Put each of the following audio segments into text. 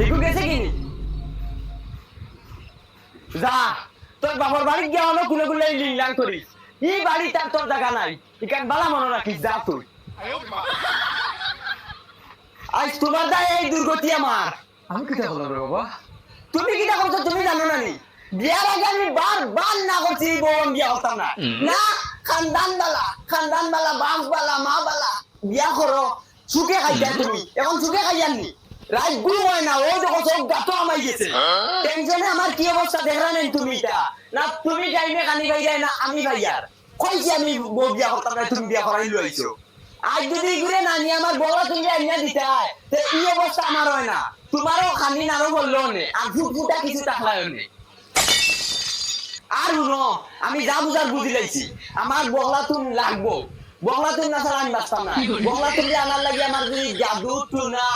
হিকু গেছে কি? যা তোর বাবার বাড়ি গিয়া হলো কুলে কুলে লিংলাং করিস। ই বাড়ি তার তোর জায়গা নাই। ইকান বালা মনে রাখিস যা তুই আজ তোমার দায় এই দুর্গতি আমার। আমি কিটা বললাম রে বাবা? তুমি কি করছ তুমি জানো না নি? বিয়ার আগে আমি বার বার না করছি বউ বিয়া হতাম না। না খানদান বালা খানদান বালা বাপ বালা মা বালা বিয়া করো। সুখে খাইয়া তুমি। এখন সুখে খাইয়াননি? রাত গুল হয় না ও যখন সব গাতো আমাই গেছে টেনশনে আমার কি অবস্থা দেখরা নেন তুমি এটা না তুমি টাইমে কানি ভাই যায় না আমি ভাইয়ার কইছি আমি বউ বিয়া করতাম না তুমি বিয়া করাই লইছো। আজ যদি ঘুরে না নিয়ে আমার বলা তুমি আইনা দিতে হয় এই অবস্থা আমার হয় না। তোমারও খানি নারো বলল নে আর ফুটফুটা কিছু টাকলায় নে। আর শুনো আমি যা বুঝার বুঝি লাইছি। আমার বগলা তুমি লাগবো। বগলা তুমি না ছাড়া আমি বাঁচতাম না। বগলা তুমি আনার লাগে আমার যদি জাদু টুনা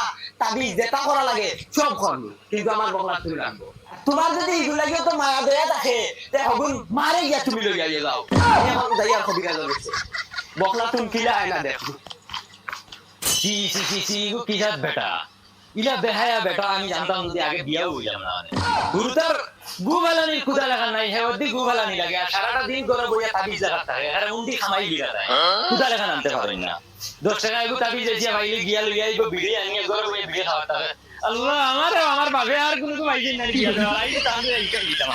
তাবি যেটা করা লাগে সব করব কিন্তু আমার বগলা তুমি রাখব তোমার যদি এগুলো লাগিও তো মায়া দয়া থাকে তে হগুন মারে গিয়া তুমি লই গিয়ে যাও। আমি আমার যাই আর কবিরা যাচ্ছে বগলা তুমি কিলা আয়না দেখো। সি সি সি সি গো কি বেটা? ইলা বেহায়া বেটা আমি জানতাম যদি আগে বিয়াও হইলাম না মানে। গুরুতার গুবালানি কুদা লাগা নাই গুবালানি লাগে, আর সারাটা দিন বইয়া তাবিজ উন্ডি খামাই যায় লাগা আনতে না। দশ টাকা তাবিজ ভাইলে গিয়া লইয়া বিড়ি আনিয়ে বইয়া বিড়ি আল্লাহ, আমার বাবে আর নাই দেওয়া এই তাহলে এইটাই দিতাম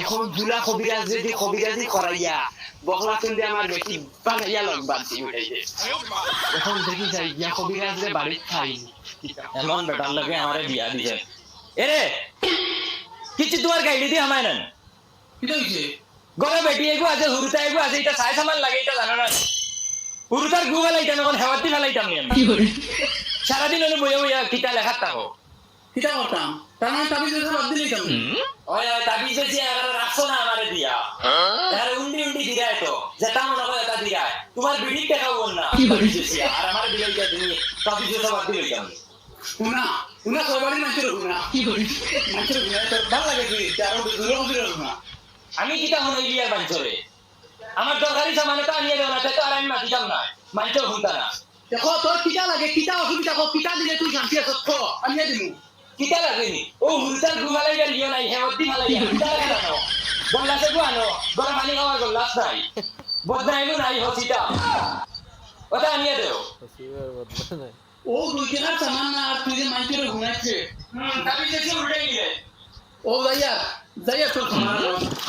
এখন বুলা কবিরাজ যদি কবিরাজি করাইয়া, বকলা তুলতে আমার বেশি বানাইয়া লগ বাড়তি উঠাইছে। এখন দেখি যাই ইয়া কবিরাজ রে বাড়ি খাই। এমন বেটার লাগে আমারে বিয়া দিছে এরে কিছু তোমার গাইডি দিয়ে আমায় নেন গরে বেটি এগু আছে হুরুতা এগু আছে এটা সাই সামান লাগে এটা জানো না হুরুতার গু ফেলাইতাম এখন হেওয়াতি ফেলাইতাম নি আমি সারাদিন হলে বইয়া বইয়া কিতা লেখার থাকো কিটা করতাম তার মানে তাবিজ এসে বাদ দিলেই কেমন ওই ওই তাবি যে যে আগার রাখছো না আমারে দিয়া আরে উন্ডি উন্ডি দিরায় তো যেটা মনে হয় এটা দিরায় তোমার বিড়ি বল না তাবি আর আমার বিড়ি দিয়া তুমি তাবি যে সব দিলে কেমন সবারই মানুষের মানুষের তোর ভালো লাগে মন্দিরের উনা আমি কিতা হইলি আর আমার দরকারি সামানে তো আনিয়ে দেও না তো আর আমি মাতিতাম না। মানতেও শুনতা না। দেখো তোর কিটা লাগে? কিটা অসুবিধা? কো কিটা দিলে তুই শান্তি আছ তো আমি দিমু। কিতা ও ঘুমালাই গেল ইয়ে নাই হেমতি মালাই কিতা লাগে না গল্লাসে গুয়ানো গলা পানি খাওয়ার গল্লাস নাই। বদনাইমু নাই হসিতা। ওটা আনিয়ে দেও ও দুই টাকার সামান না আর তুই যে মানুষের ঘুমাচ্ছে তাহলে যে উল্টে গিয়ে ও যাইয়া যাইয়া তোর সামান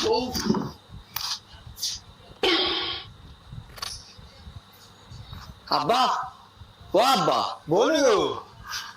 ও। আব্বা ও আব্বা। বলি